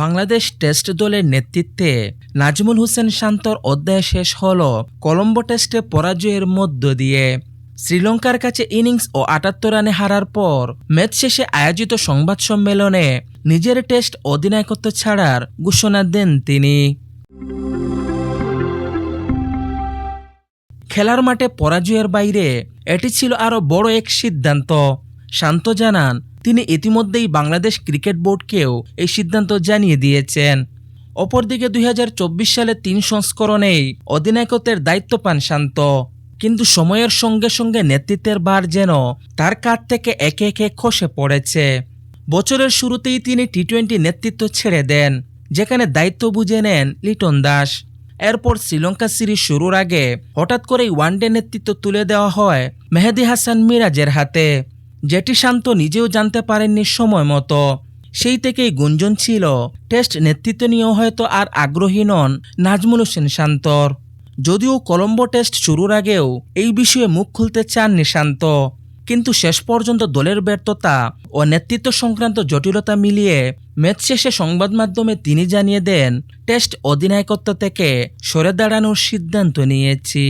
Bangladesh test দলের নেতৃত্বে নাজমুল হোসেন শান্তর অধ্যায় শেষ হল কলম্বো টেস্টে পরাজয়ের মধ্য দিয়ে। শ্রীলঙ্কার কাছে ইনিংস ও আটাত্তর রানে হারার পর ম্যাচ শেষে আয়োজিত সংবাদ সম্মেলনে নিজের টেস্ট অধিনায়কত্ব ছাড়ার ঘোষণা দেন তিনি। খেলার মাঠে পরাজয়ের বাইরে এটি ছিল আরও বড় এক সিদ্ধান্ত, শান্ত জানান তিনি ইতিমধ্যেই বাংলাদেশ ক্রিকেট বোর্ডকেও এই সিদ্ধান্ত জানিয়ে দিয়েছেন। অপরদিকে দুই হাজার চব্বিশ সালে তিন সংস্করণেই অধিনায়কত্বের দায়িত্ব পান শান্ত। কিন্তু সময়ের সঙ্গে সঙ্গে নেতৃত্বের ভার যেন তার কাঁধ থেকে একে একে খসে পড়েছে। বছরের শুরুতেই তিনি টি টোয়েন্টি নেতৃত্ব ছেড়ে দেন, যেখানে দায়িত্ব বুঝে নেন লিটন দাস। এরপর শ্রীলঙ্কা সিরিজ শুরুর আগে হঠাৎ করেই ওয়ানডে নেতৃত্ব তুলে দেওয়া হয় মেহেদি হাসান মিরাজের হাতে। যেটি শান্ত নিজেও জানতে পারেননি সময় মতো। সেই থেকেই গুঞ্জন ছিল। টেস্ট নেতৃত্ব নিয়েও হয়তো আর আগ্রহী নন নাজমুল হোসেন শান্তর। যদিও কলম্বো টেস্ট শুরুর আগেও এই বিষয়ে মুখ খুলতে চাননি শান্ত। কিন্তু শেষ পর্যন্ত দলের ব্যর্থতা ও নেতৃত্ব সংক্রান্ত জটিলতা মিলিয়ে ম্যাচ শেষে সংবাদ মাধ্যমে তিনি জানিয়ে দেন, টেস্ট অধিনায়কত্ব থেকে সরে দাঁড়ানোর সিদ্ধান্ত নিয়েছি।